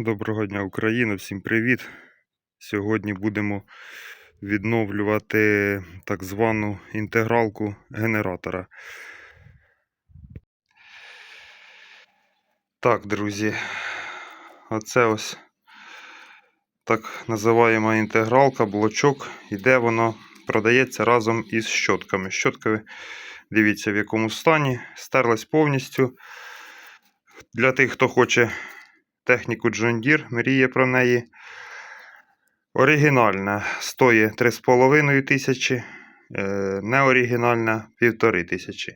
Доброго дня, Україна! Всім привіт! Сьогодні будемо відновлювати так звану інтегралку генератора. Так, друзі, оце ось так називаємо інтегралка, блочок. Іде воно продається разом із щотками. Щотки, дивіться, в якому стані, стерлась повністю. Для тих, хто хоче техніку John Deere, мріє про неї. Оригінальна стоїть 3,5 тисячі, е, неоригінальна 1,5 тисячі.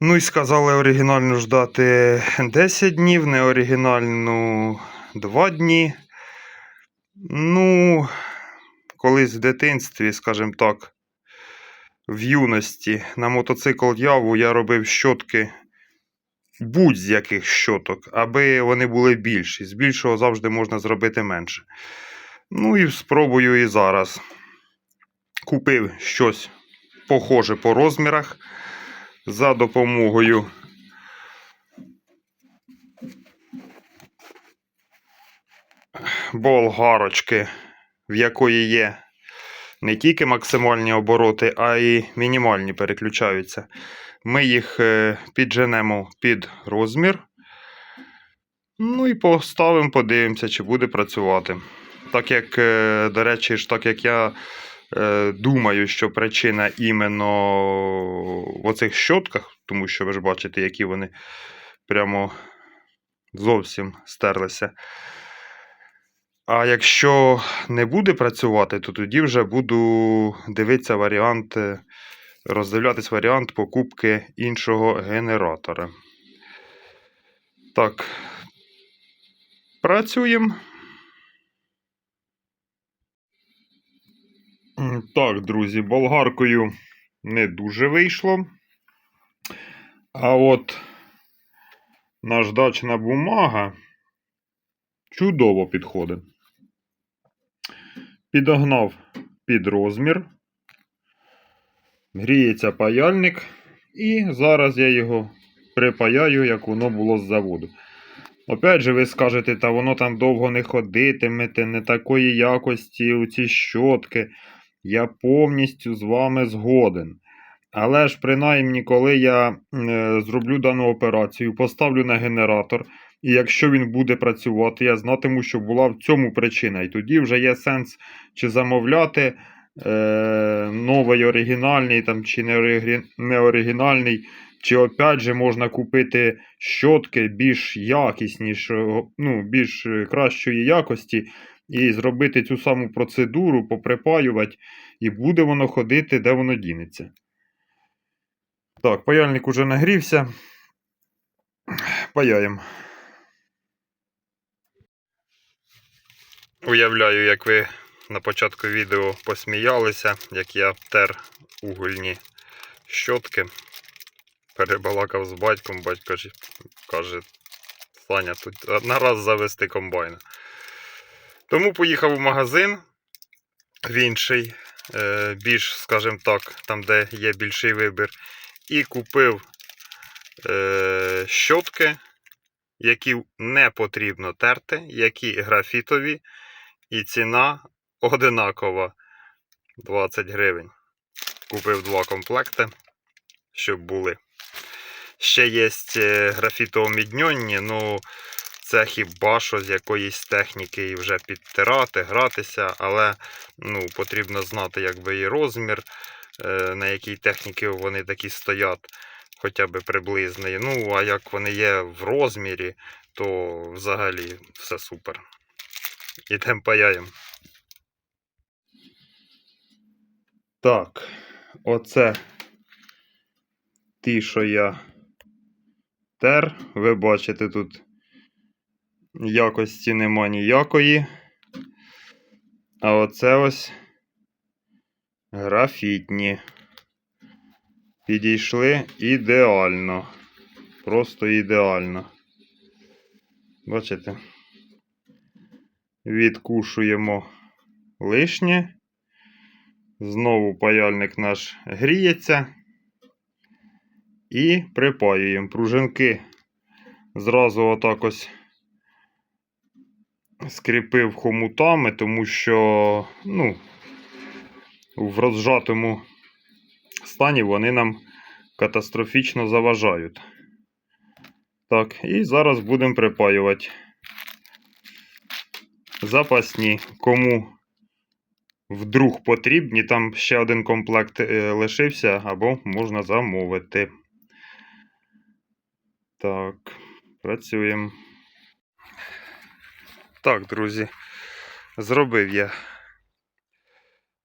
Ну і сказали оригінальну ждати 10 днів, неоригінальну 2 дні. Ну, колись в дитинстві, скажімо так, в юності на мотоцикл Яву я робив щотки будь-з яких щоток, аби вони були більші. З більшого завжди можна зробити менше. Ну і спробую і зараз. Купив щось похоже по розмірах за допомогою. Болгарочки, в якої є не тільки максимальні обороти, а й мінімальні переключаються. Ми їх е, підженемо під розмір. Ну і поставимо, подивимося, чи буде працювати. Так як, е, до речі, ж так як я е, думаю, що причина іменно в оцих щотках, тому що ви ж бачите, які вони прямо зовсім стерлися. А якщо не буде працювати, то тоді вже буду дивитися варіант, е, роздивлятись варіант покупки іншого генератора. Так. Працюємо. Так, друзі, болгаркою не дуже вийшло. А от наждачна бумага чудово підходить. Підогнав під розмір. Гріється паяльник. І зараз я його припаяю, як воно було з заводу. Опять же, ви скажете, та воно там довго не ходитимете, не такої якості у ці щотки. Я повністю з вами згоден. Але ж, принаймні, коли я е, зроблю дану операцію, поставлю на генератор, і якщо він буде працювати, я знатиму, що була в цьому причина. І тоді вже є сенс чи замовляти е, новий оригінальний там, чи не, оригінальний, чи опять же можна купити щотки більш якіснішого, ну, більш кращої якості, і зробити цю саму процедуру, поприпаювати, і буде воно ходити, де воно дінеться. Так, паяльник уже нагрівся. Паяємо. Уявляю, як ви на початку відео посміялися, як я тер угольні щотки. Перебалакав з батьком, батько каже, Саня, тут на раз завести комбайн. Тому поїхав у магазин в інший, е, більш, скажімо так, там, де є більший вибір, і купив е, щотки, які не потрібно терти, які графітові, і ціна одинакова 20 гривень. Купив два комплекти, щоб були. Ще є графітово-мідньонні, ну це хіба що з якоїсь техніки і вже підтирати, гратися, але ну, потрібно знати якби і розмір, е, на якій техніці вони такі стоять, хоча б приблизний. Ну, а як вони є в розмірі, то взагалі все супер. Ідемо паяємо. Так, оце ті, що я тер. Ви бачите, тут якості нема ніякої. А оце ось графітні. Підійшли ідеально. Просто ідеально. Бачите? Відкушуємо лишнє. Знову паяльник наш гріється. І припаюємо пружинки. Зразу отак ось скріпив хомутами, тому що ну, в розжатому стані вони нам катастрофічно заважають. Так, і зараз будемо припаювати запасні. Кому вдруг потрібні, там ще один комплект е, лишився, або можна замовити. Так, працюємо. Так, друзі, зробив я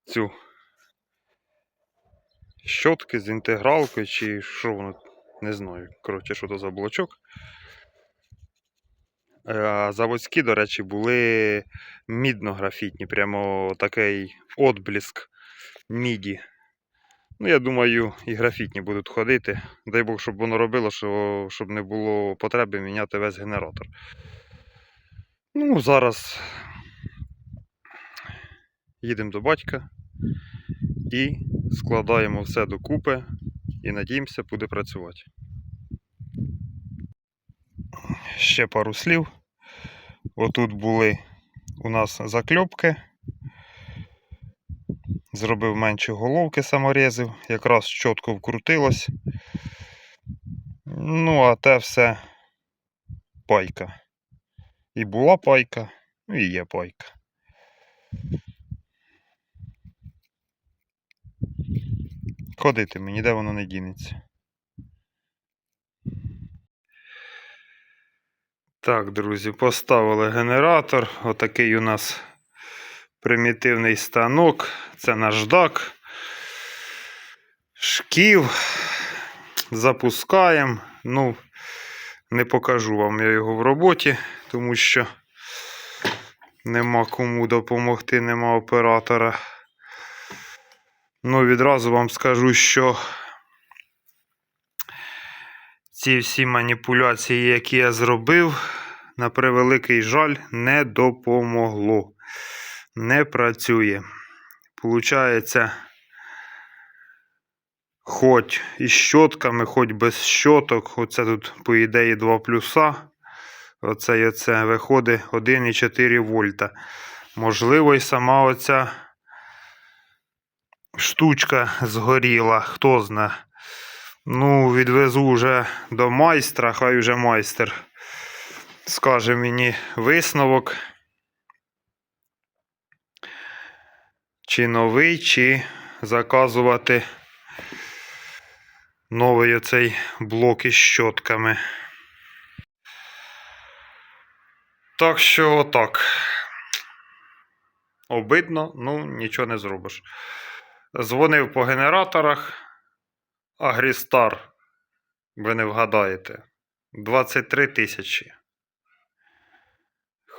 цю щотки з інтегралкою, чи що воно, не знаю. Коротше, що то за блочок. Е, заводські, до речі, були мідно-графітні, прямо такий отбліск міді. Ну, я думаю, і графітні будуть ходити. Дай Бог, щоб воно робило, що, щоб не було потреби міняти весь генератор. Ну, зараз їдемо до батька і складаємо все докупи і надіємося, буде працювати. Ще пару слів. Отут були у нас закльопки. Зробив менші головки саморезів, якраз чітко вкрутилось. Ну, а те все пайка. І була пайка, ну і є пайка. Ходити мені, ніде воно не дінеться. Так, друзі, поставили генератор. Отакий у нас примітивний станок. Це наждак. Шків. Запускаємо. Ну, не покажу вам я його в роботі, тому що нема кому допомогти, нема оператора. Ну, відразу вам скажу, що ці всі маніпуляції, які я зробив, на превеликий жаль, не допомогло. Не працює. Получається, хоч із щотками, хоч без щоток. Оце тут, по ідеї, 2 плюса. Оце і оце виходить 1,4 вольта. Можливо, і сама оця штучка згоріла, хто зна. Ну, відвезу вже до майстра, хай вже майстер скаже мені висновок. Чи новий, чи заказувати новий оцей блок із щотками. Так що отак. Обидно, ну нічого не зробиш. Дзвонив по генераторах. Агрістар, ви не вгадаєте. 23 тисячі.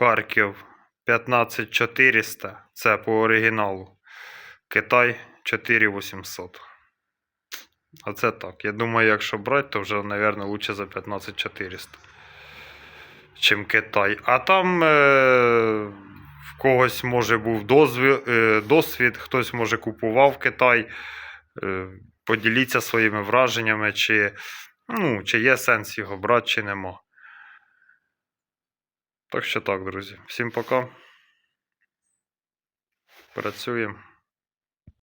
Харків 15400. Це по оригіналу. Китай 4800. А це так. Я думаю, якщо брати, то вже, мабуть, лучше за 15400. Чим Китай. А там е- в когось може був е- досвід, хтось може купував Китай. Е- поділіться своїми враженнями, чи, ну, чи є сенс його брати, чи нема. Так що так, друзі. Всім пока. Працюємо.